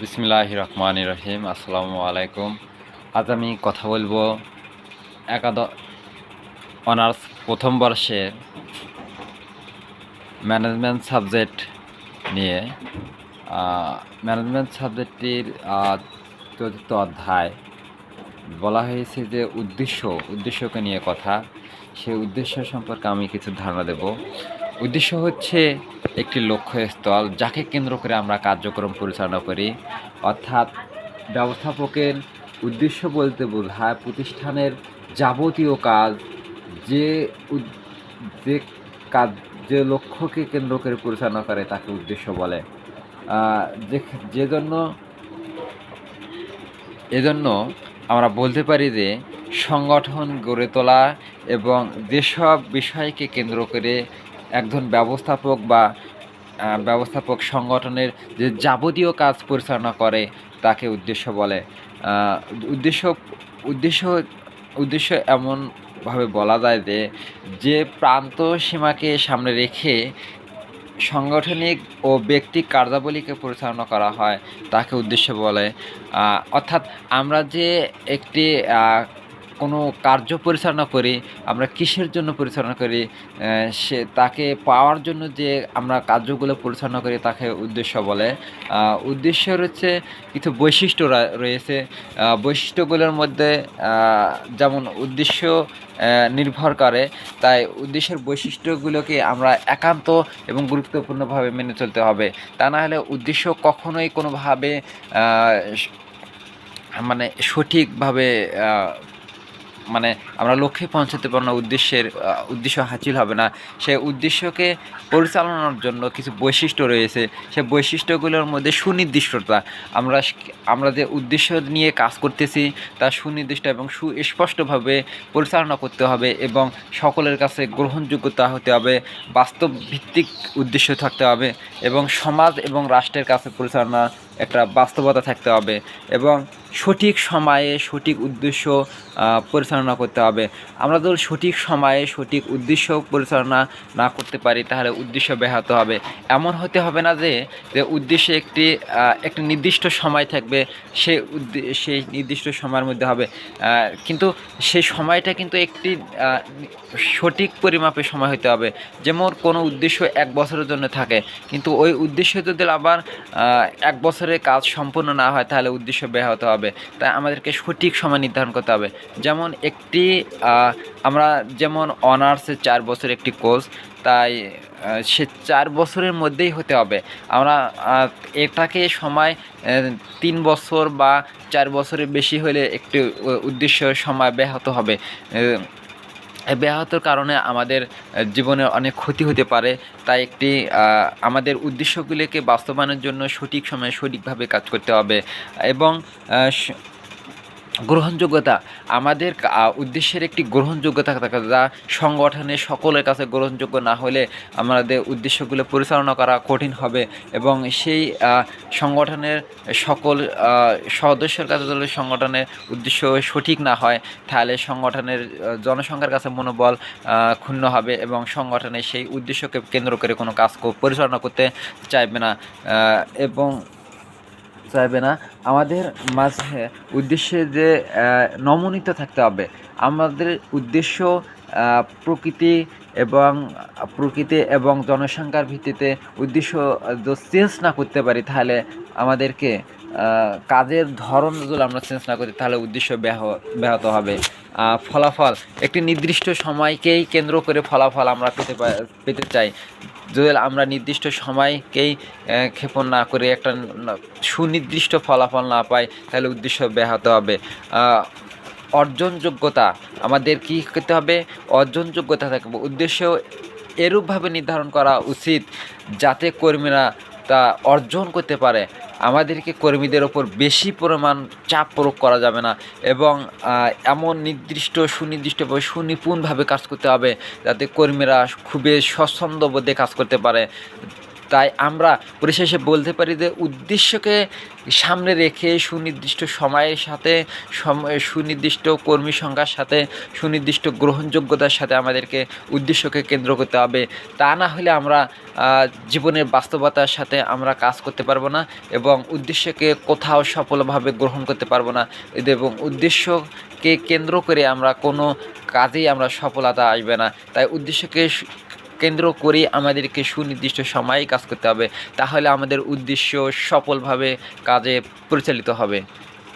বিসমিল্লাহ রহমান রহিম আসসালামু আলাইকুম। আজ আমি কথা বলব একাদশ অনার্স প্রথম বর্ষের ম্যানেজমেন্ট সাবজেক্ট নিয়ে। ম্যানেজমেন্ট সাবজেক্টটির চতুর্থ অধ্যায় বলা হয়েছে যে উদ্দেশ্য, উদ্দেশ্যকে নিয়ে কথা। সেই উদ্দেশ্য সম্পর্কে আমি কিছু ধারণা দেব। উদ্দেশ্য হচ্ছে একটি লক্ষ্যস্থল যাকে কেন্দ্র করে আমরা কার্যক্রম পরিচালনা করি। অর্থাৎ ব্যবস্থাপকের উদ্দেশ্য বলতে বোঝায় প্রতিষ্ঠানের যাবতীয় কাজ, যে যে কাজ, যে লক্ষ্যকে কেন্দ্র করে পরিচালনা করে তাকে উদ্দেশ্য বলে। যে যে জন্য এজন্য আমরা বলতে পারি যে সংগঠন গড়ে তোলা এবং যেসব বিষয়কে কেন্দ্র করে একজন ব্যবস্থাপক বা ব্যবস্থাপক সংগঠনের যে যাবতীয় কাজ পরিচালনা করে তাকে উদ্দেশ্য বলে। উদ্দেশ্য উদ্দেশ্য উদ্দেশ্য এমনভাবে বলা যায় যে যে প্রান্ত সীমাকে সামনে রেখে সাংগঠনিক ও ব্যক্তিক কার্যাবলীকে পরিচালনা করা হয়, তাকে উদ্দেশ্য বলে। অর্থাৎ আমরা যে একটি কোনো কার্য পরিচালনা করি, আমরা কিসের জন্য পরিচালনা করি সে তাকে পাওয়ার জন্য যে আমরা কার্যগুলো পরিচালনা করি তাকে উদ্দেশ্য বলে। উদ্দেশ্য হচ্ছে কিছু বৈশিষ্ট্য রয়েছে। বৈশিষ্ট্যগুলোর মধ্যে যেমন উদ্দেশ্য নির্ভর করে, তাই উদ্দেশ্যের বৈশিষ্ট্যগুলোকে আমরা একান্ত এবং গুরুত্বপূর্ণভাবে মেনে চলতে হবে। তা না হলে উদ্দেশ্য কখনোই কোনোভাবে মানে সঠিকভাবে মানে আমরা লক্ষ্যে পৌঁছাতে পারব না উদ্দেশ্যের উদ্দেশ্য হাসিল হবে না। সে উদ্দেশ্যকে পরিচালনার জন্য কিছু বৈশিষ্ট্য রয়েছে। সে বৈশিষ্ট্যগুলোর মধ্যে সুনির্দিষ্টতা। আমরা আমরা যে উদ্দেশ্য নিয়ে কাজ করতেছি, তা সুনির্দিষ্ট এবং সুস্পষ্টভাবে পরিচালনা করতে হবে এবং সকলের কাছে গ্রহণযোগ্যতা হতে হবে, বাস্তব ভিত্তিক উদ্দেশ্য থাকতে হবে এবং সমাজ এবং রাষ্ট্রের কাছে পরিচালনা একটা বাস্তবতা থাকতে হবে এবং সঠিক সময়ে সঠিক উদ্দেশ্য পরিচালনা করতে হবে। আমরা যদি সঠিক সময়ে সঠিক উদ্দেশ্য পরিচালনা না করতে পারি, তাহলে উদ্দেশ্য ব্যাহত হবে। এমন হতে হবে না যে যে উদ্দেশ্যে একটি একটি নির্দিষ্ট সময় থাকবে সেই সেই নির্দিষ্ট সময়ের মধ্যে হবে। কিন্তু সেই সময়টা কিন্তু একটি সঠিক পরিমাপে সময় হতে হবে। যেমন কোনো উদ্দেশ্য এক বছরের জন্য থাকে, কিন্তু ওই উদ্দেশ্য যদি আবার এক এক বছরের কাজ সম্পূর্ণ না হয়, তাহলে উদ্দেশ্য ব্যাহত হবে। তাই আমাদেরকে সঠিক সময় নির্ধারণ করতে হবে। যেমন একটি আমরা যেমন অনার্সে চার বছর একটি কোর্স, তাই সে চার বছরের মধ্যেই হতে হবে। আমরা এটাকে সময় তিন বছর বা চার বছরের বেশি হলে একটি উদ্দেশ্য সময় ব্যাহত হবে। ব্যাহতর কারণে আমাদের জীবনে অনেক ক্ষতি হতে পারে। তাই একটি আমাদের উদ্দেশ্যগুলিকে বাস্তবায়নের জন্য সঠিক সময়ে সঠিকভাবে কাজ করতে হবে। এবং গ্রহণযোগ্যতা। আমাদের উদ্দেশ্যের একটি গ্রহণযোগ্যতা থাকে যা সংগঠনের সকলের কাছে গ্রহণযোগ্য না হলে আমাদের উদ্দেশ্যগুলো পরিচালনা করা কঠিন হবে এবং সেই সংগঠনের সকল সদস্যের কাছে যদি সংগঠনের উদ্দেশ্য সঠিক না হয়, তাহলে সংগঠনের জনসংখ্যার কাছে মনোবল ক্ষুণ্ণ হবে এবং সংগঠনের সেই উদ্দেশ্যকে কেন্দ্র করে কোনো কাজ পরিচালনা করতে চাইবে না। এবং চাইবে না। আমাদের মাঝে উদ্দেশ্যে যে নমনীত থাকতে হবে। আমাদের উদ্দেশ্য প্রকৃতি এবং প্রকৃতি এবং জনসংখ্যার ভিত্তিতে উদ্দেশ্য যদি চেঞ্জ না করতে পারি, তাহলে আমাদেরকে কাজের ধরন যদি আমরা চেঞ্জ না করি, তাহলে উদ্দেশ্য ব্যাহ- ব্যাহত হবে। ফলাফল, একটি নির্দিষ্ট সময়কেই কেন্দ্র করে ফলাফল আমরা পেতে পেতে চাই। যদি আমরা নির্দিষ্ট সময়কেই ক্ষেপণ না করে, একটা সুনির্দিষ্ট ফলাফল না পাই, তাহলে উদ্দেশ্য ব্যাহত হবে। অর্জনযোগ্যতা, আমাদের কি করতে হবে? অর্জনযোগ্যতা থাকবে উদ্দেশ্য এরূপভাবে নির্ধারণ করা উচিত, যাতে কর্মীরা তা অর্জন করতে পারে। আমাদেরকে কর্মীদের ওপর বেশি পরিমাণ চাপ প্রয়োগ করা যাবে না এবং এমন নির্দিষ্ট, সুনির্দিষ্টভাবে, সুনিপুণভাবে কাজ করতে হবে যাতে কর্মীরা খুবই স্বচ্ছন্দ বোধে কাজ করতে পারে। তাই আমরা পরিশেষে বলতে পারি যে উদ্দেশ্যকে সামনে রেখে সুনির্দিষ্ট সময়ের সাথে সুনির্দিষ্ট কর্মী সংখ্যার সাথে, সুনির্দিষ্ট গ্রহণযোগ্যতার সাথে আমাদেরকে উদ্দেশ্যকে কেন্দ্র করতে হবে। তা না হলে আমরা জীবনের বাস্তবতার সাথে আমরা কাজ করতে পারব না এবং উদ্দেশ্যকে কোথাও সফলভাবে গ্রহণ করতে পারব না। এবং উদ্দেশ্যকে কেন্দ্র করে আমরা কোনো কাজেই আমরা সফলতা আসবে না। তাই উদ্দেশ্যকে কেন্দ্র করে আমাদেরকে সুনির্দিষ্ট সময়ে কাজ করতে হবে। তাহলে আমাদের উদ্দেশ্য সফলভাবে কাজে পরিচালিত হবে।